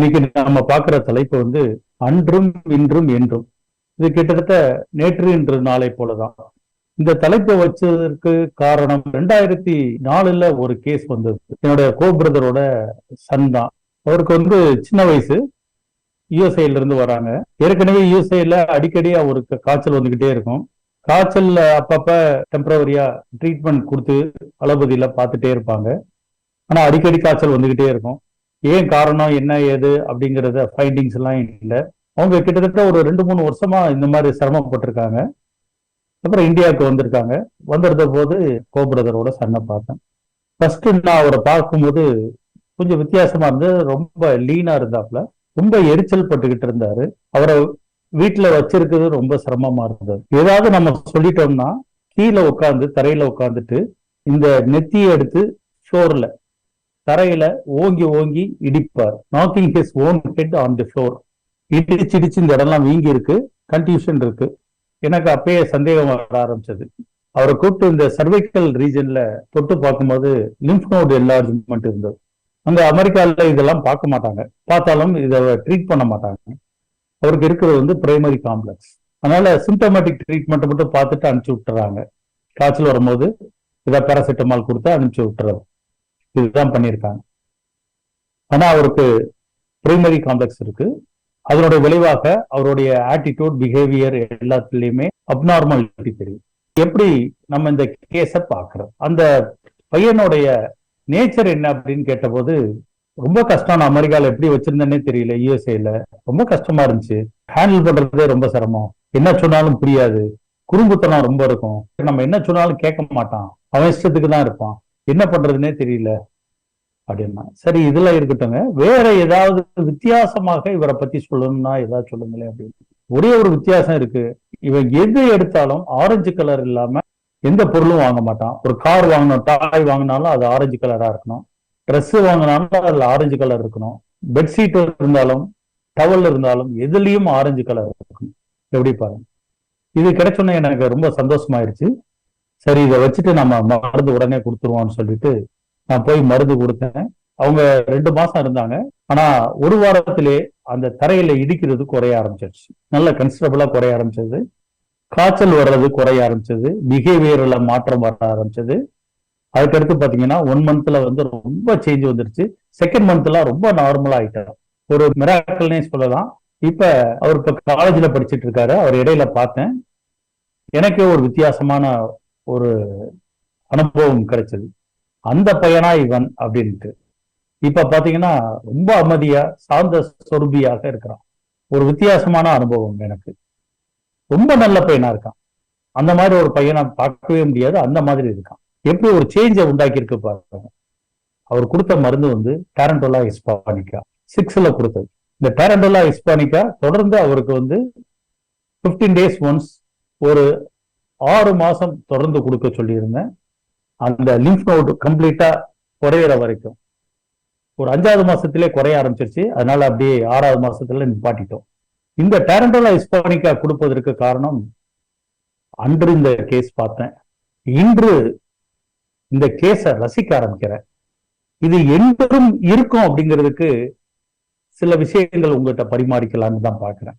இன்னைக்கு நம்ம பார்க்குற தலைப்பு வந்து அன்றும் இன்றும் என்றும். இது கிட்டத்தட்ட நேற்று இன்று நாளை போலதான். இந்த தலைப்பை வச்சதற்கு காரணம் ரெண்டாயிரத்தி நாலுல ஒரு கேஸ் வந்தது. என்னோட கோ பிரதரோட சன் தான். அவருக்கு வந்து சின்ன வயசு. யூஎஸ்ஐல இருந்து வராங்க. ஏற்கனவே யூஎஸ்ஐல அடிக்கடி அவருக்கு காய்ச்சல் வந்துகிட்டே இருக்கும். காய்ச்சல்ல அப்பப்ப டெம்பரவரியா ட்ரீட்மெண்ட் கொடுத்து அளபதியில பார்த்துட்டே இருப்பாங்க. ஆனா அடிக்கடி காய்ச்சல் வந்துகிட்டே இருக்கும். ஏன் காரணம் என்ன ஏது அப்படிங்கிறத ஃபைண்டிங்ஸ் எல்லாம் இல்லை. அவங்க கிட்டத்தட்ட ஒரு ரெண்டு மூணு வருஷமா இந்த மாதிரி சிரமப்பட்டிருக்காங்க. அப்புறம் இந்தியாவுக்கு வந்திருக்காங்க. வந்திருந்த போது கோ சண்டை பார்த்தேன். ஃபர்ஸ்ட் நான் அவரை பார்க்கும்போது கொஞ்சம் வித்தியாசமா இருந்து ரொம்ப லீனா இருந்தாப்ல ரொம்ப எரிச்சல் பட்டுக்கிட்டு இருந்தாரு. அவரை வீட்டுல வச்சிருக்கிறது ரொம்ப சிரமமா இருந்தது. ஏதாவது நம்ம சொல்லிட்டோம்னா கீழே உட்காந்து தரையில உட்காந்துட்டு இந்த நெத்தியை எடுத்து ஷோர்ல தரையில ஓங்கி ஓங்கி இடிப்பார். Knocking his own head on the floor இடிச்சு இடிச்சு இந்த இடம்லாம் வீங்கி இருக்கு. கன்ஃபியூஷன் இருக்கு. எனக்கு அப்பயே சந்தேகம் வர ஆரம்பிச்சது. அவரை கூப்பிட்டு இந்த சர்வைக்கல் ரீஜன்ல தொட்டு பார்க்கும்போது லிம்ஃப் நோடு என்லார்ஜ்மெண்ட் இருந்தது. அங்க அமெரிக்கால இதெல்லாம் பார்க்க மாட்டாங்க. பார்த்தாலும் இதை ட்ரீட் பண்ண மாட்டாங்க. அவருக்கு இருக்கிறது வந்து பிரைமரி காம்ப்ளெக்ஸ் அதனால சிம்டமேட்டிக் ட்ரீட்மெண்ட் மட்டும் பார்த்துட்டு அனுப்பிச்சு விட்டுறாங்க. காய்ச்சல் வரும்போது இதை பேராசிட்டமால் கொடுத்து அனுப்பிச்சு விட்டுறது. இதுதான் பண்ணியிருக்காங்க. ஆனா அவருக்கு பிரைமரி காம்ப்ளெக்ஸ் இருக்கு. அதனுடைய விளைவாக அவருடைய ஆட்டிடியூட் பிஹேவியர் எல்லாத்துலயுமே அப்நார்மாலிட்டி தெரியும் எப்படி நம்ம இந்த கேஸ பாக்குறோம் அந்த பையனுடைய நேச்சர் என்ன அப்படின்னு கேட்டபோது ரொம்ப கஷ்டம். நான் அமெரிக்கால எப்படி வச்சிருந்தேன்னே தெரியல யூஎஸ்ஏல ரொம்ப கஷ்டமா இருந்துச்சு. ஹேண்டில் பண்றதே ரொம்ப சிரமம். என்ன சொன்னாலும் புரியாது. குறும்புத்தனம் ரொம்ப இருக்கும். நம்ம என்ன சொன்னாலும் கேட்க மாட்டான். அவன் இஷ்டத்துக்கு தான் இருப்பான். என்ன பண்றதுன்னே தெரியல. அப்படின்னா சரி இதுல இருக்கட்டுங்க வேற ஏதாவது வித்தியாசமாக இவரை பத்தி சொல்லணும்னா ஏதாவது சொல்லுங்களேன் அப்படின்னு. ஒரே ஒரு வித்தியாசம் இருக்கு. இவன் எது எடுத்தாலும் ஆரஞ்சு கலர் இல்லாம எந்த பொருளும் வாங்க மாட்டான். ஒரு கார் வாங்கணும் டாய் வாங்கினாலும் அது ஆரஞ்சு கலரா இருக்கணும். ட்ரெஸ் வாங்கினாலும் அதுல ஆரஞ்சு கலர் இருக்கணும். பெட்ஷீட் இருந்தாலும் டவல் இருந்தாலும் எதுலயும் ஆரஞ்சு கலர் இருக்கணும். எப்படி பாருங்க. இது கிடைச்சோன்னே எனக்கு ரொம்ப சந்தோஷமாயிருச்சு. சரி இதை வச்சுட்டு நம்ம மருந்து உடனே கொடுத்துருவோம்னு சொல்லிட்டு நான் போய் மருந்து கொடுத்தேன். அவங்க ரெண்டு மாசம் இருந்தாங்க. ஆனா ஒரு வாரத்திலே அந்த தரையில இடிக்கிறது குறைய ஆரம்பிச்சிருச்சு. நல்ல கன்சிடபிளா குறைய ஆரம்பிச்சது. காய்ச்சல் வர்றது குறைய ஆரம்பிச்சது. பிஹேவியர்ல மாற்றம் வர ஆரம்பிச்சது. அதுக்கடுத்து பாத்தீங்கன்னா ஒன் மந்த்ல வந்து ரொம்ப சேஞ்ச் வந்துருச்சு. செகண்ட் மந்த்ல ரொம்ப நார்மலா ஆயிட்டார் ஒரு மிராக்கல்னே சொல்லலாம். இப்ப அவர் இப்ப காலேஜ்ல படிச்சிட்டு இருக்காரு. அவர் இடையில பார்த்தேன். எனக்கே ஒரு வித்தியாசமான ஒரு அனுபவம் கிடைச்சது. அந்த பையனா இவன் அப்படின்ட்டு இப்ப பாத்தீங்கன்னா ரொம்ப அமைதியா சாந்த சொருபியாக இருக்கிறான். ஒரு வித்தியாசமான அனுபவம் எனக்கு. ரொம்ப நல்ல பையனா இருக்கான். அந்த மாதிரி ஒரு பையனை பார்க்கவே முடியாது. அந்த மாதிரி இருக்கான். எப்படி ஒரு சேஞ்சை உண்டாக்கி இருக்கு பாருங்க. அவர் கொடுத்த மருந்து வந்து டேரண்டோலா இஸ்பானிக்கா சிக்ஸ்ல கொடுத்தது. இந்த டேரண்டோலா இஸ்பானிக்கா தொடர்ந்து அவருக்கு வந்து பிப்டீன் டேஸ் ஒன்ஸ் ஒரு ஆறு மாசம் தொடர்ந்து கொடுக்க சொல்லியிருந்தேன். அந்த லிம்ஃப் நோட் கம்ப்ளீட்டா குறையிற வரைக்கும். ஒரு அஞ்சாவது மாசத்திலே குறைய ஆரம்பிச்சிருச்சு. அதனால அப்படியே ஆறாவது மாசத்துல நிப்பாட்டிட்டோம். இந்த டேரண்டோலா இஸ்பானிக்கா கொடுப்பதற்கு காரணம் அன்று இந்த கேஸ் பார்த்தேன். இன்று இந்த கேஸை ரசிக்க ஆரம்பிக்கிறேன். இது என்றும் இருக்கும் அப்படிங்கிறதுக்கு சில விஷயங்கள் உங்ககிட்ட பரிமாறிக்கலாம்னு தான் பாக்குறேன்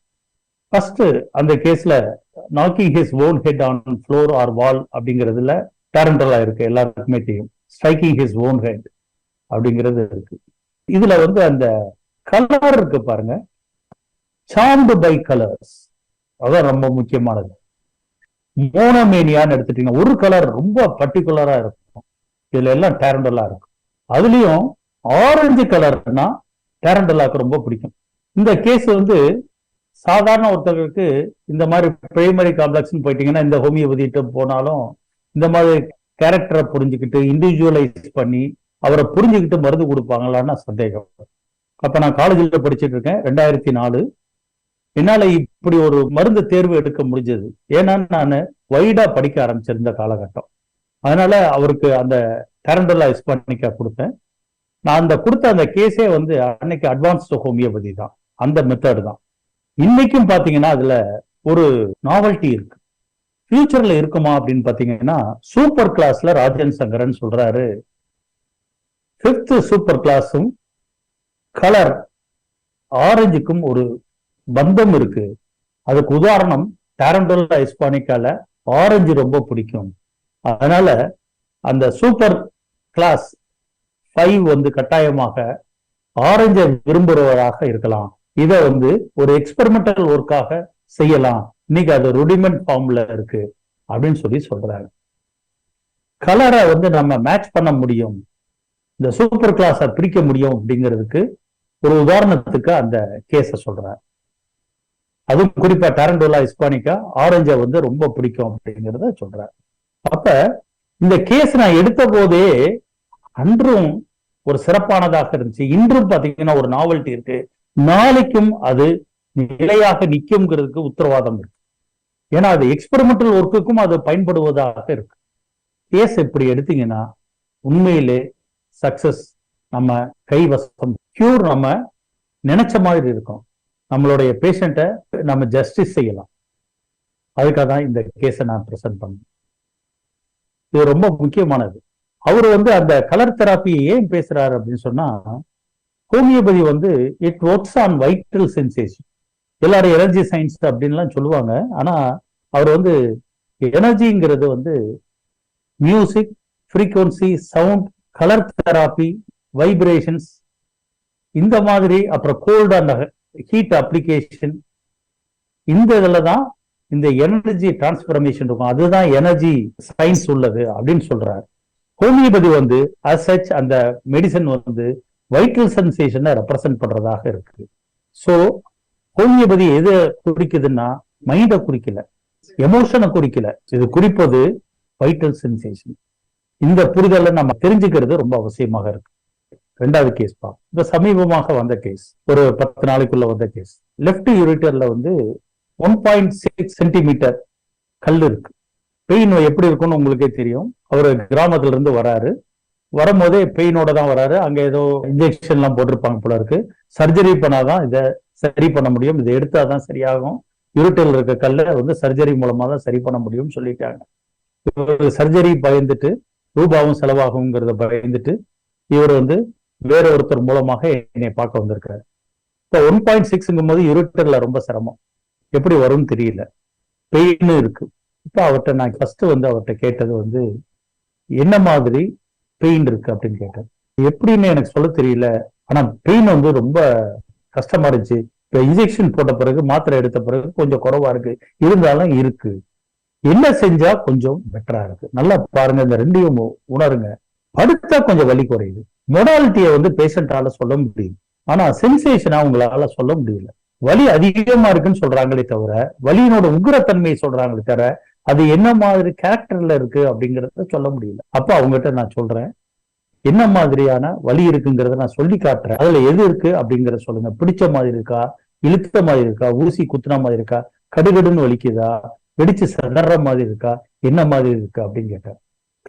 ஃபர்ஸ்ட் அந்த கேஸ்ல knocking his own head on floor or wall அப்படிங்கிறதுல டேரண்டலா இருக்கு எல்லாருக்குமே தெரியும். ஸ்ட்ரைக்கிங் ஹிஸ் ஓன் ஹெட் அப்படிங்கிறது இருக்கு. இதுல வந்து அந்த கலர் இருக்கு பாருங்க. சார்ந்து பை கலர்ஸ் அதான் ரொம்ப முக்கியமானது. மோனமேனியான்னு எடுத்துட்டீங்கன்னா ஒரு கலர் ரொம்ப பர்டிகுலரா இருக்கும். இதுல எல்லாம் டேரண்டலா இருக்கும். அதுலயும் ஆரஞ்சு கலர்னா டேரண்டலாக்கு ரொம்ப பிடிக்கும். இந்த கேஸ் வந்து சாதாரண ஒருத்தர்களுக்கு இந்த மாதிரி பிரைமரி காம்ப்ளெக்ஸ்னு போயிட்டீங்கன்னா இந்த ஹோமியோபதிட்ட போனாலும் இந்த மாதிரி கேரக்டரை புரிஞ்சுக்கிட்டு இண்டிவிஜுவலைஸ் பண்ணி அவரை புரிஞ்சுக்கிட்டு மருந்து கொடுப்பாங்களான்னு சந்தேகம். அப்ப நான் காலேஜில் படிச்சுட்டு இருக்கேன் ரெண்டாயிரத்தி நாலு. என்னால இப்படி ஒரு மருந்து தேர்வு எடுக்க முடிஞ்சது. ஏன்னா நான் வைடா படிக்க ஆரம்பிச்சிருந்த காலகட்டம். அதனால அவருக்கு அந்த டேரண்டலா இஸ்பானிக்கா கொடுத்தேன். நான் அந்த கொடுத்த அந்த கேஸே வந்து அன்னைக்கு அட்வான்ஸ்டு ஹோமியோபதி தான். அந்த மெத்தட் தான். இன்னைக்கும் பாத்தீங்கன்னா அதுல ஒரு நாவல்ட்டி இருக்கு. ஃபியூச்சர்ல இருக்குமா அப்படின்னு பாத்தீங்கன்னா சூப்பர் கிளாஸ்ல ராஜன் சங்கரன் சொல்றாரு. பிப்த் சூப்பர் கிளாஸும் கலர் ஆரஞ்சுக்கும் ஒரு பந்தம் இருக்கு. அதுக்கு உதாரணம் டாரண்டோலா ஹிஸ்பானிக்கால ஆரஞ்சு ரொம்ப பிடிக்கும். அதனால அந்த சூப்பர் கிளாஸ் ஃபைவ் வந்து கட்டாயமாக ஆரஞ்சை விரும்புறவராக இருக்கலாம். இதை வந்து ஒரு எக்ஸ்பெரிமெண்டல் ஒர்க்காக செய்யலாம். இன்னைக்கு அது ருடிமெண்ட் ஃபார்ம்ல இருக்கு அப்படின்னு சொல்லி சொல்றாங்க கலரை வந்து நம்ம மேட்ச் பண்ண முடியும். இந்த சூப்பர் கிளாஸை பிரிக்க முடியும் அப்படிங்கிறதுக்கு ஒரு உதாரணத்துக்கு அந்த கேஸ சொல்றேன் அதுவும் குறிப்பா டேரண்டோலா இஸ்பானிக்கா ஆரஞ்சை வந்து ரொம்ப பிடிக்கும் அப்படிங்கிறத சொல்றேன் அப்ப இந்த கேஸ் நான் எடுத்த போதே அன்றும் ஒரு சிறப்பானதாக இருந்துச்சு. இன்றும் பாத்தீங்கன்னா ஒரு நாவல்ட்டி இருக்கு. நாளைக்கும் அது நிலையாக நிக்கும்ங்கிறதுக்கு உத்தரவாதம் இருக்கு. ஏன்னா அது எக்ஸ்பெரிமெண்டல் ஒர்க்குக்கும் அது பயன்படுவதாக இருக்கு. கேஸ் எப்படி எடுத்தீங்கன்னா உண்மையிலே சக்சஸ் நம்ம கைவசம் கியூர் நம்ம நினைச்ச மாதிரி இருக்கும். நம்மளுடைய பேஷண்ட்டை நம்ம ஜஸ்டிஸ் செய்யலாம். அதுக்காக தான் இந்த கேஸை நான் ப்ரெசென்ட் பண்ணேன். இது ரொம்ப முக்கியமானது. அவர் வந்து அந்த கலர் தெராப்பியை ஏன் பேசுறாரு அப்படின்னு சொன்னா ஹோமியோபதி வந்து it works on vital sensation எல்லாரும் எனர்ஜி சயின்ஸ் அப்படின்லாம் சொல்லுவாங்க. ஆனா அவர் வந்து எனர்ஜிங்கிறது வந்து music frequency sound colour therapy vibrations இந்த மாதிரி அப்புறம் கோல்டு அண்ட் ஹீட் அப்ளிகேஷன் இந்த இதுல தான் இந்த எனர்ஜி டிரான்ஸ்பர்மேஷன் இருக்கும். அதுதான் எனர்ஜி சயின்ஸ் உள்ளது அப்படின்னு சொல்றாரு. ஹோமியோபதி வந்து அசச் அந்த மெடிசன் வந்து வைட்டல் சென்சேஷனை ரெப்ரசன்ட் பண்றதாக இருக்கு. ஸோ ஹோமியோபதி எது குறிக்குதுன்னா மைண்டை குறிக்கல எமோஷனை குறிக்கல. இது குறிப்பது வைட்டல் சென்சேஷன் இந்த புரிதலை நம்ம தெரிஞ்சுக்கிறது ரொம்ப அவசியமாக இருக்கு. ரெண்டாவது கேஸ் பா இப்ப சமீபமாக வந்த கேஸ் ஒரு பத்து நாளைக்குள்ள வந்த கேஸ் லெப்ட் யூரிட்டர்ல வந்து ஒன் பாயிண்ட் சிக்ஸ் சென்டிமீட்டர் கல் இருக்கு. பெயின் எப்படி இருக்கும்னு உங்களுக்கே தெரியும். அவர் கிராமத்துல இருந்து வராரு. வரும்போதே பெயினோட தான் வராரு. அங்க ஏதோ இன்ஜெக்ஷன் எல்லாம் போட்டிருப்பாங்க போல இருக்கு. சர்ஜரி பண்ணாதான் இதை சரி பண்ண முடியும். இதை எடுத்தாதான் சரியாகும். இருட்டில் இருக்க கல்லை வந்து சர்ஜரி மூலமா தான் சரி பண்ண முடியும்னு சொல்லிட்டாங்க. இவர் சர்ஜரி பயந்துட்டு ரூபாவும் செலவாகுங்கிறத பயந்துட்டு இவர் வந்து வேற ஒருத்தர் மூலமாக என்னை பார்க்க வந்திருக்காரு. இப்போ ஒன் பாயிண்ட் சிக்ஸ்ங்கும் போது இருட்டர்ல ரொம்ப சிரமம். எப்படி வரும்னு தெரியல. பெயின் இருக்கு. இப்போ அவர்கிட்ட நான் ஃபர்ஸ்ட் வந்து அவர்கிட்ட கேட்டது வந்து என்ன மாதிரி பெயின் இருக்கு அப்படின்னு கேட்டேன். எப்படின்னு எனக்கு சொல்ல தெரியல. ஆனா பெயின் வந்து ரொம்ப கஷ்டமா இருந்துச்சு. இப்ப இன்ஜெக்ஷன் போட்ட பிறகு மாத்திரை எடுத்த பிறகு கொஞ்சம் குறவா இருக்கு. இருந்தாலும் இருக்கு. என்ன செஞ்சா கொஞ்சம் பெட்டரா இருக்கு. நல்லா பாருங்க இந்த ரெண்டையும் உணருங்க. படுத்தா கொஞ்சம் வலி குறையுது. மொடாலிட்டியை வந்து பேஷண்டால சொல்ல முடியும் ஆனா சென்சேஷனா உங்களால சொல்ல முடியல. வலி அதிகமா இருக்குன்னு சொல்றாங்களே தவிர வலியினோட உக்ரத்தன்மையை சொல்றாங்களே தவிர அது என்ன மாதிரி கேரக்டர்ல இருக்கு அப்படிங்கறத சொல்ல முடியல. அப்ப அவங்ககிட்ட நான் சொல்றேன். என்ன மாதிரியான வலி இருக்குங்கிறத நான் சொல்லி காட்டுறேன். அதுல எது இருக்கு அப்படிங்கறத சொல்லுங்க. பிடிச்ச மாதிரி இருக்கா? இழுத்த மாதிரி இருக்கா? ஊசி குத்துன மாதிரி இருக்கா? கடுகடுன்னு வலிக்குதா? வெடிச்சு சிதற மாதிரி இருக்கா? என்ன மாதிரி இருக்கு அப்படின்னு கேட்டேன்.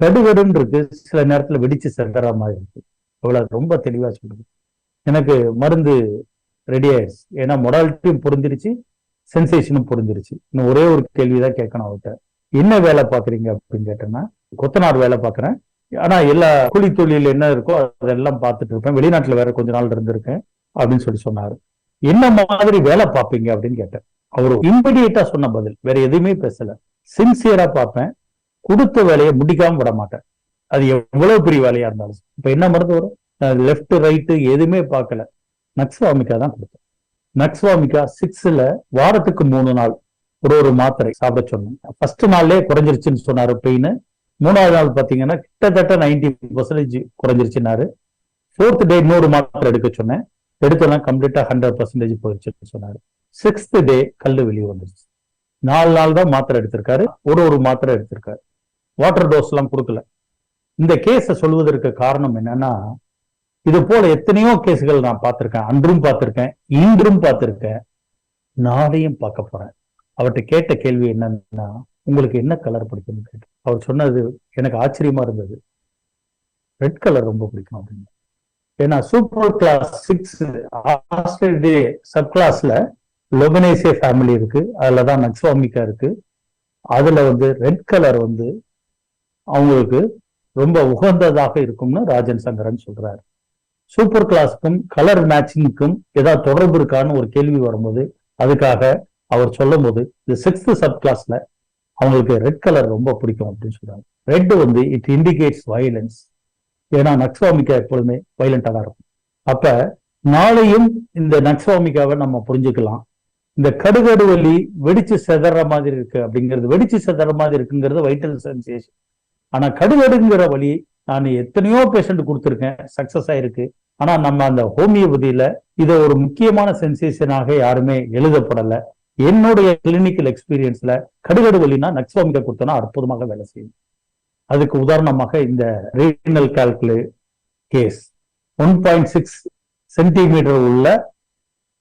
கடுகடுன்னு இருக்கு. சில நேரத்துல வெடிச்சு சிதற மாதிரி இருக்கு. அவ்வளவு ரொம்ப தெளிவா சொல்லுது. எனக்கு மருந்து ரெடி ஆயிடுச்சு. ஏன்னா மொடாலிட்டியும் புரிஞ்சிருச்சு. சென்சேஷனும் புரிஞ்சிருச்சு. இன்னும் ஒரே ஒரு கேள்விதான் கேட்கணும் அவர்கிட்ட. என்ன வேலை பாக்குறீங்க அப்படின்னு கேட்டேன்னா கொத்தனார் வேலை பாக்குறேன் ஆனா எல்லா கூலி தொழில் என்ன இருக்கோ அதெல்லாம் பார்த்துட்டு இருப்பேன். வெளிநாட்டுல வேற கொஞ்ச நாள் இருந்திருக்கேன் அப்படின்னு சொல்லி சொன்னாரு. என்ன மாதிரி வேலை பார்ப்பீங்க அப்படின்னு கேட்டேன். அவரு இம்மிடியேட்டா சொன்ன பதில் வேற எதுவுமே பேசல. சின்சியரா பார்ப்பேன். கொடுத்த வேலையை முடிக்காம விட மாட்டேன். அது எவ்வளவு பெரிய வேலையா இருந்தாலும் இப்ப என்ன மருந்து வரும் லெஃப்ட் ரைட்டு எதுவுமே பார்க்கல. நக்ஸ்வாமிக்கா தான் கொடுத்தேன். நக்ஸ்வாமிகா சிக்ஸ்ல வாரத்துக்கு மூணு நாள் ஒரு ஒரு மாத்திரை சாப்பிட சொன்னேன். ஃபர்ஸ்ட் நாள்லயே குறைஞ்சிருச்சுன்னு சொன்னாரு பெயின். மூணாவது நாள் பாத்தீங்கன்னா கிட்டத்தட்ட நைன்டி பர்சன்டேஜ் குறைஞ்சிருச்சுனாரு ஃபோர்த் டே இன்னொரு மாத்திரை எடுக்க சொன்னேன். எடுத்தெல்லாம் கம்ப்ளீட்டா ஹண்ட்ரட் பர்சன்டேஜ் போயிடுச்சுன்னு சொன்னாரு. சிக்ஸ்த் டே கல்லு வெளியே வந்துருச்சு. நாலு நாள் தான் மாத்திரை எடுத்திருக்காரு. ஒரு ஒரு மாத்திரை எடுத்திருக்காரு. வாட்டர் டோஸ் எல்லாம் கொடுக்கல. இந்த கேஸை சொல்வதற்கு காரணம் என்னன்னா இது போல எத்தனையோ கேஸுகள் நான் பார்த்திருக்கேன் அன்றும் பார்த்திருக்கேன் இன்றும் பார்த்திருக்கேன். நாளையும் பார்க்க போறேன். அவர்கிட்ட கேட்ட கேள்வி என்னன்னா உங்களுக்கு என்ன கலர் பிடிக்கும்னு கேட்டு அவர் சொன்னது எனக்கு ஆச்சரியமா இருந்தது. ரெட் கலர் ரொம்ப பிடிக்கும் அப்படின்னு. ஏன்னா சூப்பர் கிளாஸ் சிக்ஸ் ஆஸ்திரேலிய சப் கிளாஸ்ல லொபனேசிய ஃபேமிலி இருக்கு. அதுலதான் நக்ஸ்வாமிக்கா இருக்கு. அதுல வந்து ரெட் கலர் வந்து அவங்களுக்கு ரொம்ப உகந்ததாக இருக்கும்னு ராஜன் சங்கரன் சொல்றாரு. சூப்பர் கிளாஸுக்கும் கலர் மேட்சிங்க்கும் ஏதாவது தொடர்பு இருக்கான்னு ஒரு கேள்வி வரும்போது அதுக்காக அவர் சொல்லும் போது இந்த சிக்ஸ்த் சப் கிளாஸ்ல அவங்களுக்கு ரெட் கலர் ரொம்ப பிடிக்கும் அப்படின்னு சொல்றாங்க. ரெட் வந்து இட் இண்டிகேட்ஸ் வயலன்ஸ் ஏன்னா நக்ஸ்வாமிக்கா எப்பொழுதுமே வயலண்டாக தான் இருக்கும். அப்ப நாளையும் இந்த நக்ஸ்வாமிகாவை நம்ம புரிஞ்சுக்கலாம். இந்த கடுகடு வலி வெடிச்சு செதற மாதிரி இருக்கு அப்படிங்கிறது வெடிச்சு செதற மாதிரி இருக்குங்கிறது வைட்டல் சென்சேஷன் ஆனா கடுகடுங்கிற வழி நான் எத்தனையோ பேஷண்ட் கொடுத்துருக்கேன் சக்சஸ் ஆயிருக்கு. ஆனா நம்ம அந்த ஹோமியோபதியில இதை ஒரு முக்கியமான சென்சேஷனாக யாருமே எழுதப்படல. என்னுடைய கிளினிக்கல் எக்ஸ்பீரியன்ஸ்ல கடுகடு வலினா நக்ஸ்வாமிகா கொடுத்தனா அற்புதமாக வேலை செய்யும். அதுக்கு உதாரணமாக இந்த renal calculus one point six centimetre உள்ள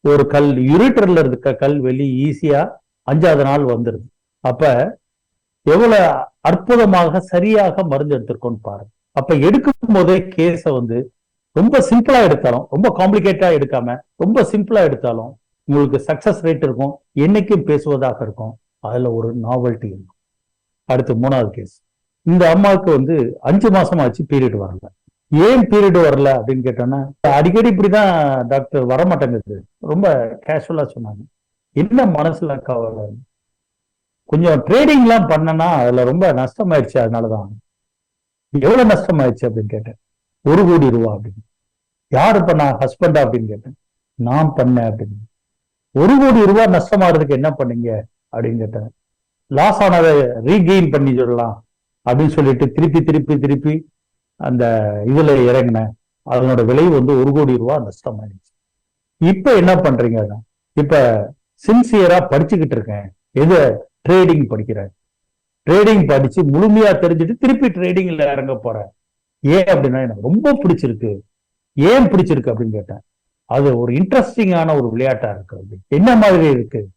ஒரு கல் யூரிட்டர்ல இருக்க கல் வெளி ஈஸியா அஞ்சாவது நாள் வந்துருது. அப்ப எவ்வளவு அற்புதமாக சரியாக மருந்து எடுத்திருக்கோம்னு பாருங்க. அப்ப எடுக்கும் போதே கேஸ வந்து ரொம்ப சிம்பிளா எடுத்தாலும் ரொம்ப காம்ப்ளிகேட்டா எடுக்காம ரொம்ப சிம்பிளா எடுத்தாலும் உங்களுக்கு சக்சஸ் ரேட் இருக்கும். என்னைக்கும் பேசுவதாக இருக்கும். அதுல ஒரு நாவல்ட்டி இருக்கும். அடுத்து மூணாவது கேஸ் இந்த அம்மாவுக்கு வந்து அஞ்சு மாசம் ஆச்சு பீரியட் வரல. ஏன் பீரியட் வரல அப்படின்னு கேட்டோன்னா அடிக்கடி இப்படிதான் டாக்டர் வரமாட்டேங்குது ரொம்ப கேஷுவலா சொன்னாங்க. என்ன மனசுல கவலை? கொஞ்சம் ட்ரேடிங் எல்லாம் பண்ணனா அதுல ரொம்ப நஷ்டமாயிடுச்சு அதனாலதான். எவ்வளவு நஷ்டமாயிடுச்சு அப்படின்னு கேட்டேன். ஒரு கோடி ரூபா அப்படின்னு. யாரு பண்ணா ஹஸ்பண்டா அப்படின்னு கேட்டேன். நான் பண்ணேன் அப்படின்னு. ஒரு கோடி ரூபாய் நஷ்டமாறதுக்கு என்ன பண்ணீங்க அப்படின்னு கேட்டேன். லாஸ் ஆனதை ரீகெயின் பண்ணி சொல்லலாம் அப்படின்னு சொல்லிட்டு திருப்பி திருப்பி திருப்பி அந்த இதுல இறங்கினேன். அதனோட விலை வந்து ஒரு கோடி ரூபா நஷ்டமாயிடுச்சு. இப்ப என்ன பண்றீங்க இப்ப சின்சியரா படிச்சுக்கிட்டு இருக்கேன். எது ட்ரேடிங் படிக்கிறேன். ட்ரேடிங் படிச்சு முழுமையா தெரிஞ்சுட்டு திருப்பி ட்ரேடிங்ல இறங்க போறேன். ஏன் அப்படின்னா எனக்கு ரொம்ப பிடிச்சிருக்கு. ஏன் பிடிச்சிருக்கு அப்படின்னு கேட்டேன். அது ஒரு இன்ட்ரெஸ்டிங்கான ஒரு விளையாட்டா இருக்கு அப்படின்னு என்ன மாதிரி இருக்கு?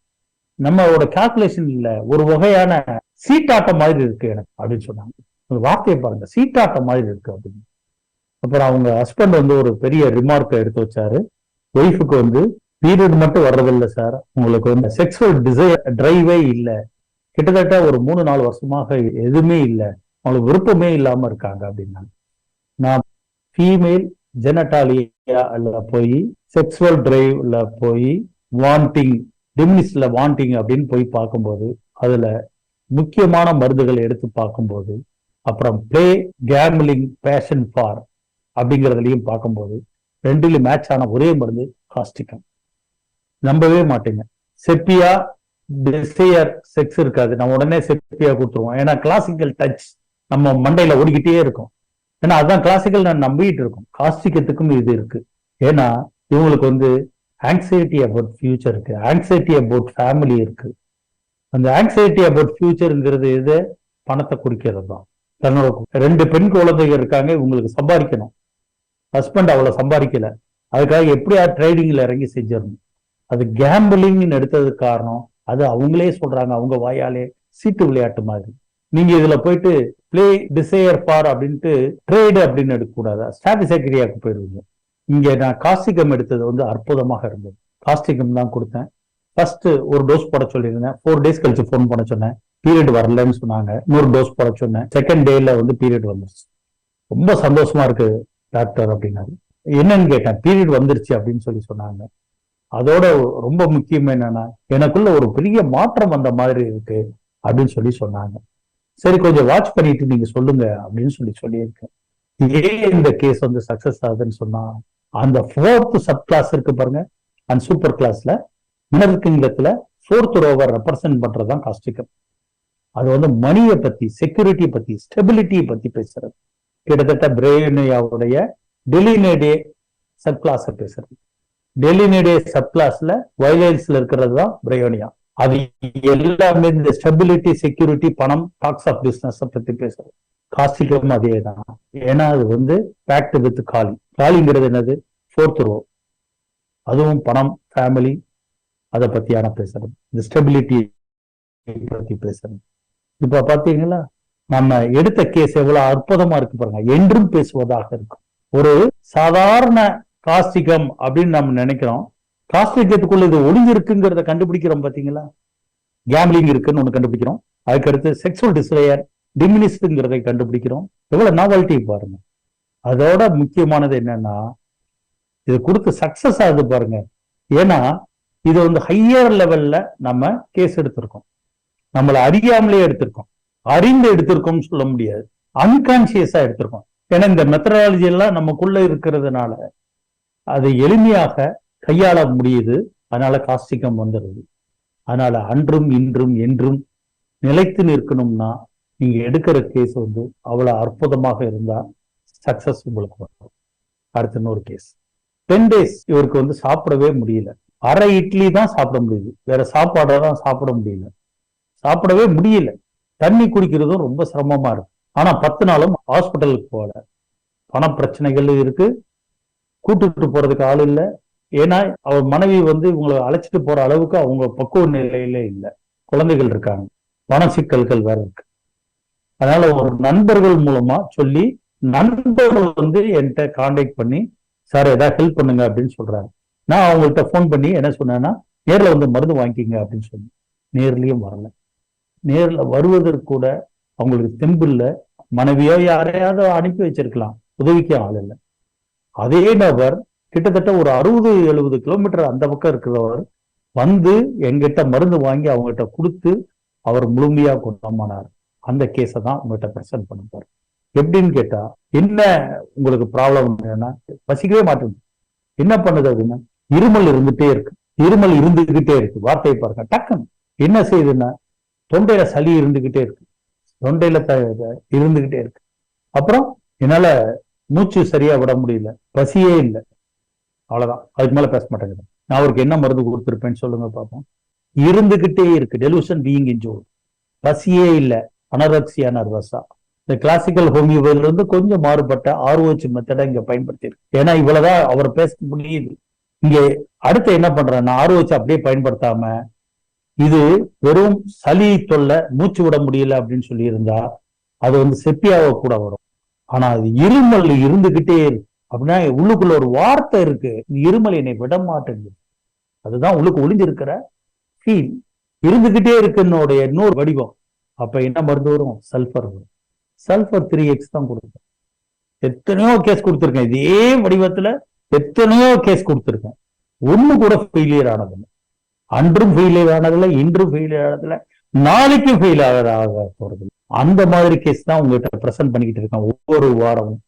நம்மளோட கால்குலேஷன் இல்ல ஒரு வகையான சீட்டாட்டம் மாதிரி இருக்கு எனக்கு அப்படின்னு சொன்னாங்க. அந்த வார்த்தையை பாருங்க. சீட்டாட்டம் மாதிரி இருக்கு அப்படின்னு. அப்புறம் அவங்க ஹஸ்பண்ட் வந்து ஒரு பெரிய ரிமார்க்கை எடுத்து வச்சாரு. ஒய்ஃபுக்கு வந்து பீரியட் மட்டும் வர்றதில்லை சார் உங்களுக்கு வந்து செக்ஸுவல் டிசைர் டிரைவே இல்லை. கிட்டத்தட்ட ஒரு மூணு நாலு வருஷமாக எதுவுமே இல்லை. அவங்களுக்கு விருப்பமே இல்லாம இருக்காங்க அப்படின்னாங்க. நான் ஃபீமேல் ஜெனட்டாலியா போய் செக்ஸுவல் டிரைவ்ல போய் வாண்டிங் டிமினிஸ்ல வாண்டிங் அப்படின்னு போய் பார்க்கும்போது அதுல முக்கியமான மருந்துகள் எடுத்து பார்க்கும்போது அப்புறம் பிளே கேம்லிங் பேஷன் ஃபார் அப்படிங்கிறதுலையும் பார்க்கும்போது ரெண்டுலையும் மேட்ச் ஆன ஒரே மருந்து காஸ்டிகம். நம்பவே மாட்டேங்க. செப்பியா டிசையர் செக்ஸ் இருக்காது. நம்ம உடனே செப்பியா கொடுத்துருவோம். ஏன்னா கிளாசிக்கல் டச் நம்ம மண்டையில ஓடிக்கிட்டே இருக்கும். ஏன்னா அதான் கிளாசிக்கல் நான் நம்பிட்டு இருக்கோம். காஸ்டிக்கத்துக்கும் இது இருக்கு. ஏன்னா இவங்களுக்கு வந்து ஆங்ஸைட்டி அபவுட் ஃபியூச்சர் இருக்கு. ஆங்ஸைட்டி அபவுட் ஃபேமிலி இருக்கு. அந்த ஆங்ஸைட்டி அபவுட் ஃபியூச்சருங்கிறது இது பணத்தை குடிக்கிறது தான் தன்னோட ரெண்டு பெண் குழந்தைகள் இருக்காங்க இவங்களுக்கு சம்பாதிக்கணும். ஹஸ்பண்ட் அவ்வளவு சம்பாதிக்கல. அதுக்காக எப்படியா ட்ரேடிங்ல இறங்கி செஞ்சிடணும்? அது கேம்பிளிங்னு எடுத்ததுக்கு காரணம் அது அவங்களே சொல்றாங்க. அவங்க வாயாலே சீட்டு விளையாட்டு மாதிரி. நீங்க இதுல போயிட்டு பிளே டிசையர் பார் அப்படின்ட்டு ட்ரேடு அப்படின்னு எடுக்கக்கூடாது? ஸ்டாட்டிசேக்கரியாக்கு போயிடுவீங்க இங்கே நான் காஸ்டிகம் எடுத்தது வந்து அற்புதமாக இருந்தது. காஸ்டிகம் தான் கொடுத்தேன். ஃபர்ஸ்ட் ஒரு டோஸ் போட சொல்லியிருந்தேன். ஃபோர் டேஸ் கழிச்சு ஃபோன் பண்ண சொன்னேன். பீரியட் வரலன்னு சொன்னாங்க. இன்னொரு டோஸ் போட சொன்னேன். செகண்ட் டேல வந்து பீரியட் வந்துருச்சு. ரொம்ப சந்தோஷமா இருக்கு டாக்டர் அப்படின்னாரு. என்னன்னு கேட்டேன். பீரியட் வந்துருச்சு அப்படின்னு சொல்லி சொன்னாங்க. அதோட ரொம்ப முக்கியம் என்னன்னா எனக்குள்ள ஒரு பெரிய மாற்றம் வந்த மாதிரி இருக்கு அப்படின்னு சொல்லி சொன்னாங்க. சரி கொஞ்சம் வாட்ச் பண்ணிட்டு நீங்க சொல்லுங்க அப்படின்னு சொல்லி சொல்லியிருக்கேன். ஏன் இந்த கேஸ் வந்து சக்சஸ் ஆகுதுன்னு சொன்னா அந்த ஃபோர்த் சப் கிளாஸ் இருக்கு பாருங்க. அந்த சூப்பர் கிளாஸ்ல மினரல் கிங்டத்துல ஃபோர்த் ரோவர் ரெப்ரசன்ட் பண்றதுதான் காஸ்டிகம் அது வந்து மணியை பத்தி செக்யூரிட்டியை பத்தி ஸ்டெபிலிட்டியை பத்தி பேசுறது. கிட்டத்தட்ட பிரேனியாவுடைய டெலினேடே சப் கிளாஸ பேசுறது. டெலினேடே சப் கிளாஸ்ல வயலன்ஸ்ல இருக்கிறது தான் பிரயோனியா அது எல்லாமே இந்த ஸ்டெபிலிட்டி செக்யூரிட்டி பணம் டாக்ஸ் ஆஃப் பிசினஸ் பத்தி பேசுறது காஸ்டிகம் அதே தான் ஏன்னா அது வந்து பேக்ட் வித் காலி. காலிங்கிறது என்னது? ஃபோர்த் ரோ அதுவும் பணம் ஃபேமிலி அதை பத்தியான பேசுறது. இந்த ஸ்டெபிலிட்டி பத்தி பேசுறது. இப்ப பாத்தீங்களா? நம்ம எடுத்த கேஸ் எவ்வளவு அற்புதமா இருக்கு பாருங்க. என்றும் பேசுவதாக இருக்கும். ஒரு சாதாரண காஸ்டிகம் அப்படின்னு நம்ம நினைக்கிறோம். காஸ்டிகத்துக்குள்ள இது ஒளிஞ்சிருக்குங்கிறத கண்டுபிடிக்கிறோம் பாத்தீங்களா கேம்லிங் இருக்குன்னு ஒண்ணு கண்டுபிடிக்கிறோம். அதுக்கடுத்து செக்ஸுவல் டிஸ்ட்ரையர் டிமினிஸ்ட்ங்கிறதை கண்டுபிடிக்கிறோம். எவ்வளவு நாவல்ட்டி பாருங்க. அதோட முக்கியமானது என்னன்னா இது கொடுத்து சக்சஸ் ஆகுது பாருங்க. ஏன்னா இது வந்து ஹையர் லெவல்ல நம்ம கேஸ் எடுத்திருக்கோம். நம்மளை அறியாமலே எடுத்திருக்கோம். அறிந்து எடுத்திருக்கோம்னு சொல்ல முடியாது. அன்கான்சியஸா எடுத்திருக்கோம். ஏன்னா இந்த மெத்தடாலஜி எல்லாம் நமக்குள்ள இருக்கிறதுனால அதை எளிமையாக கையாள முடியுது. அதனால காஸ்டிகம் வந்துடுது அதனால அன்றும் இன்றும் என்றும் நிலைத்து நிற்கணும்னா நீங்க எடுக்கிற கேஸ் வந்து அவ்வளவு அற்புதமாக இருந்தா சக்சஸ் உங்களுக்கு வரும். அடுத்த இன்னொரு கேஸ் டென் டேஸ் இவருக்கு வந்து சாப்பிடவே முடியல. அரை இட்லி தான் சாப்பிட முடியுது. வேற சாப்பாடை தான் சாப்பிட முடியல. சாப்பிடவே முடியல. தண்ணி குடிக்கிறதும் ரொம்ப சிரமமா இருக்கு. ஆனா பத்து நாளும் ஹாஸ்பிட்டலுக்கு போகல. பண பிரச்சனைகள் இருக்கு. கூட்டுட்டு போறதுக்கு ஆள் இல்லை. ஏன்னா அவர் மனைவி வந்து இவங்களை அழைச்சிட்டு போற அளவுக்கு அவங்க பக்குவ நிலையிலே இல்லை. குழந்தைகள் இருக்காங்க. பண சிக்கல்கள் வேற இருக்கு. அதனால ஒரு நண்பர்கள் மூலமா சொல்லி நண்பர்கள் வந்து என்கிட்ட காண்டாக்ட் பண்ணி சார் ஏதாவது ஹெல்ப் பண்ணுங்க அப்படின்னு சொல்றாரு. நான் அவங்கள்ட்ட ஃபோன் பண்ணி என்ன சொன்னேன்னா நேர்ல வந்து மருந்து வாங்கிக்கிங்க அப்படின்னு சொன்னேன். நேர்லயும் வரல. நேர்ல வருவதற்கு கூட அவங்களுக்கு தெம்பு இல்லை. மனைவியோ யாரையாவது அனுப்பி வச்சிருக்கலாம். உதவிக்கு ஆள் இல்லை. அதே நபர் கிட்டத்தட்ட ஒரு அறுபது எழுபது கிலோமீட்டர் அந்த பக்கம் இருக்கிறவர் வந்து எங்கிட்ட மருந்து வாங்கி அவங்ககிட்ட கொடுத்து அவர் முழுமையாக குணமானார். அந்த கேஸை தான் உங்ககிட்ட ப்ரெசென்ட் பண்ணுவார் எப்படின்னு கேட்டா என்ன உங்களுக்கு ப்ராப்ளம் என்னன்னா பசிக்கவே மாட்டேங்குது. என்ன பண்ணுது அப்படின்னா இருமல் இருந்துட்டே இருக்கு. இருமல் இருந்துகிட்டே இருக்கு. வார்த்தையை பாருங்க. டக்குன்னு என்ன செய்யுதுன்னா தொண்டையில சளி இருந்துகிட்டே இருக்கு. தொண்டையில த இருந்துகிட்டே இருக்கு. அப்புறம் என்னால மூச்சு சரியா விட முடியல. பசியே இல்லை. அவ்வளவுதான். அதுக்கு மேல பேச மாட்டேங்குது. நான் அவருக்கு என்ன மருந்து கொடுத்துருப்பேன்னு சொல்லுங்க பார்ப்போம் இருந்துகிட்டே இருக்கு. டெலிவிஷன் பீயிங் இன்ஜோர் பசியே இல்லை. அனரக்சியா நர்வஸா இந்த கிளாசிக்கல் ஹோமியோபதில இருந்து கொஞ்சம் மாறுபட்ட ஆர்ஓச் மெத்தடை இங்க பயன்படுத்தியிருக்கு. ஏன்னா இவ்வளவுதான் அவர் பேச முடியுது இங்க அடுத்து என்ன பண்றான்னு ஆர்ஓச் அப்படியே பயன்படுத்தாம இது வெறும் சளி தொல்லை மூச்சு விட முடியல அப்படின்னு சொல்லி இருந்தா அது வந்து செப்பியாவ கூட வரும். ஆனா அது இருமல் இருந்துகிட்டே இருக்கு. அப்படின்னா உள்ளுக்குள்ள ஒரு வார்த்தை இருக்கு. நீ இருமல் என்னை விட மாட்டேங்குது அதுதான் உள்ளுக்கு ஒளிஞ்சிருக்கிற ஃபீல் இருந்துகிட்டே இருக்குன்னுடைய இன்னொரு வடிவம். அப்ப என்ன மருந்து வரும்? சல்ஃபர் வரும். சல்ஃபர் த்ரீ எக்ஸ் தான் கொடுப்பேன் எத்தனையோ கேஸ் கொடுத்துருக்கேன். இதே வடிவத்துல எத்தனையோ கேஸ் கொடுத்துருக்கேன். ஒண்ணு கூட ஃபெயிலியர் ஆனதில்லை. அன்றும் ஃபெயிலியர் ஆனதில்லை இன்றும் ஃபெயிலியர் ஆனதில்லை. நாளைக்கும் ஃபெயில் ஆக போறது அந்த மாதிரி கேஸ் தான் உங்ககிட்ட ப்ரெசென்ட் பண்ணிக்கிட்டு இருக்கேன். ஒவ்வொரு வாரமும்.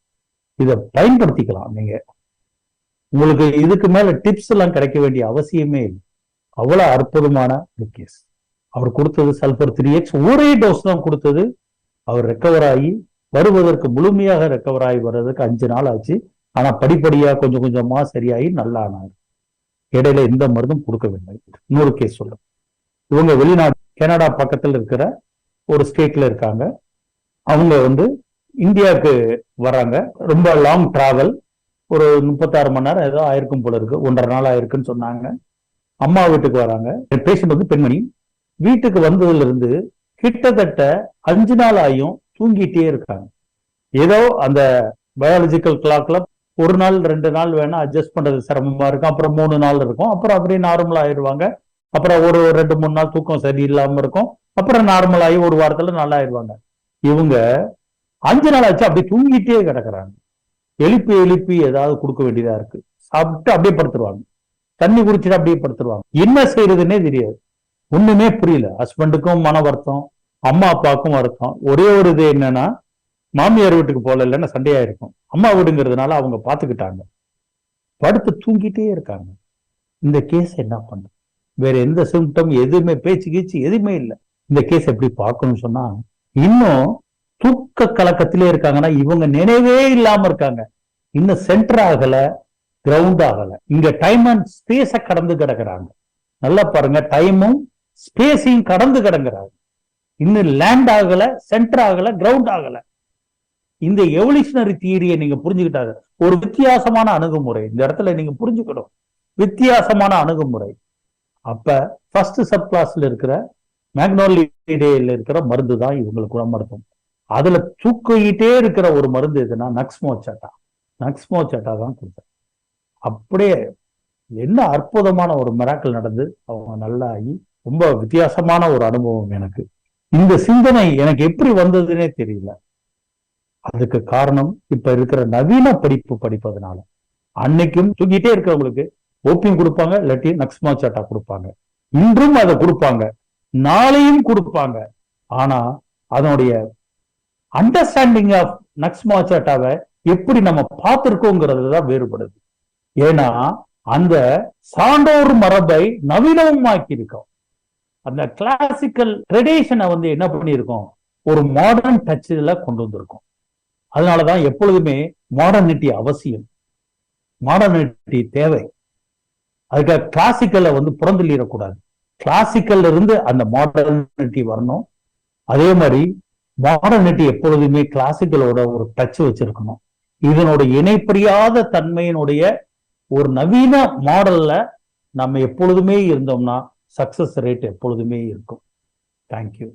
இதை பயன்படுத்திக்கலாம் நீங்க. உங்களுக்கு இதுக்கு மேல டிப்ஸ் எல்லாம் கிடைக்க வேண்டிய அவசியமே இல்லை. அவ்வளவு அற்புதமான ஒரு கேஸ் அவர் கொடுத்தது சல்பர் த்ரீ எக்ஸ் ஒரே டோஸ் தான் கொடுத்தது. அவர் ரெக்கவர் ஆகி வருவதற்கு முழுமையாக ரெக்கவர் ஆகி வர்றதுக்கு அஞ்சு நாள் ஆச்சு. ஆனா படிப்படியா கொஞ்சம் கொஞ்சமா சரியாகி நல்லா ஆனார். இடையில எந்த மருந்தும் கொடுக்கவில்லை. இன்னொரு கேஸ் சொல்லும் இவங்க வெளிநாடு கனடா பக்கத்தில் இருக்கிற ஒரு ஸ்டேட்ல இருக்காங்க. அவங்க வந்து இந்தியாவுக்கு வராங்க. ரொம்ப லாங் டிராவல் ஒரு முப்பத்தாறு மணி நேரம் ஏதோ ஆயிருக்கும் போல இருக்கு. ஒன்றரை நாள் ஆயிருக்குன்னு சொன்னாங்க. அம்மா வீட்டுக்கு வராங்க. பேஷண்ட் வந்து பெண்மணி வீட்டுக்கு வந்ததுல இருந்து கிட்டத்தட்ட அஞ்சு நாள் ஆயும் தூங்கிட்டே இருக்காங்க. ஏதோ அந்த பயாலஜிக்கல் கிளாக்ல ஒரு நாள் ரெண்டு நாள் வேணா அட்ஜஸ்ட் பண்றது சிரமமா இருக்கும். அப்புறம் மூணு நாள் இருக்கும். அப்புறம் அப்படியே நார்மல் ஆயிடுவாங்க அப்புறம் ஒரு ரெண்டு மூணு நாள் தூக்கம் சரியில்லாம இருக்கும். அப்புறம் நார்மல் ஆகி ஒரு வாரத்துல நல்லா ஆயிடுவாங்க இவங்க அஞ்சு நாள் ஆச்சு அப்படியே தூங்கிட்டே கிடக்குறாங்க. எழுப்பி எழுப்பி ஏதாவது கொடுக்க வேண்டியதா இருக்கு. சாப்பிட்டு அப்படியே படுத்துருவாங்க. தண்ணி குடிச்சிட்டு அப்படியே படுத்துருவாங்க. என்ன செய்யறதுன்னே தெரியாது. ஒண்ணுமே புரியல. ஹஸ்பண்டுக்கும் மன வருத்தம் அம்மா அப்பாவுக்கும் வருத்தம். ஒரே ஒரு இது என்னன்னா மாமியார் வீட்டுக்கு போல இல்லைன்னா சண்டையா இருக்கும் அம்மா வீடுங்கிறதுனால அவங்க பாத்துக்கிட்டாங்க. படுத்து தூங்கிட்டே இருக்காங்க. இந்த கேஸ் என்ன பண்ண வேற எந்த சிம்டம் எதுவுமே பேச்சு கீச்சு எதுவுமே இல்லை. இந்த கேஸ் எப்படி பார்க்கணும்னு சொன்னா இன்னும் தூக்க கலக்கத்திலே இருக்காங்கன்னா இவங்க நினைவே இல்லாம இருக்காங்க. இன்னும் சென்டர் ஆகல கிரவுண்ட் ஆகல. இங்க டைம் அண்ட் ஸ்பேஸ கடந்து கிடக்குறாங்க. நல்லா பாருங்க டைமும் ஸ்பேஸையும் கடந்து கிடங்குறாங்க. இன்னும் லேண்ட் ஆகல சென்டர் ஆகல கிரவுண்ட் ஆகல. இந்த எவல்யூஷனரி தியரியை நீங்க புரிஞ்சுக்கிட்டாங்க. ஒரு வித்தியாசமான அணுகுமுறை. இந்த இடத்துல நீங்க புரிஞ்சுக்கணும். வித்தியாசமான அணுகுமுறை. அப்ப ஃபர்ஸ்ட் சப் கிளாஸ்ல இருக்கிற மேக்னோலிடேல இருக்கிற மருந்து தான் இவங்களுக்கு குணப்படுத்தும் அதுல தூக்கிட்டே இருக்கிற ஒரு மருந்து எதுனா நக்ஸ்மோ சட்டா நக்ஸ்மோ சட்டா தான் கொடுத்தேன். அப்படியே என்ன அற்புதமான ஒரு மிராக்கள் நடந்து அவங்க நல்லா ஆகி ரொம்ப வித்தியாசமான ஒரு அனுபவம் எனக்கு. இந்த சிந்தனை எனக்கு எப்படி வந்ததுன்னே தெரியல. அதுக்கு காரணம் இப்ப இருக்கிற நவீன படிப்பு படிப்பதனால. அன்னைக்கும் தூக்கிட்டே இருக்கிறவங்களுக்கு ஓப்பியம் கொடுப்பாங்க இல்லாட்டி நக்ஸ்மா சாட்டா கொடுப்பாங்க. இன்றும் அதை கொடுப்பாங்க. நாளையும் கொடுப்பாங்க. ஆனா அதனுடைய அண்டர்ஸ்டாண்டிங் ஆஃப் நக்ஸ்மா சாட்டாவை எப்படி நம்ம பார்த்திருக்கோங்கிறது தான் வேறுபடுது. ஏன்னா அந்த சான்றோர் மரபை நவீனமாக்கி இருக்கோம் அந்த கிளாசிக்கல் ட்ரெடிஷனை வந்து என்ன பண்ணியிருக்கோம்? ஒரு மாடர்ன் டச்சில் கொண்டு வந்திருக்கோம். அதனாலதான் எப்பொழுதுமே மாடர்னிட்டி அவசியம். மாடர்னிட்டி தேவை. அதுக்காக கிளாசிக்கல்ல வந்து புறந்தள்ளிடக்கூடாது. கிளாசிக்கல்ல இருந்து அந்த மாடர்னிட்டி வரணும். அதே மாதிரி மாடர்னிட்டி எப்பொழுதுமே கிளாசிக்கலோட ஒரு டச் வச்சிருக்கணும் இதனோட இணைப்பிரியாத தன்மையினுடைய ஒரு நவீன மாடல்ல நம்ம எப்பொழுதுமே இருந்தோம்னா சக்சஸ் ரேட் எப்பொழுதுமே இருக்கும் தேங்க்யூ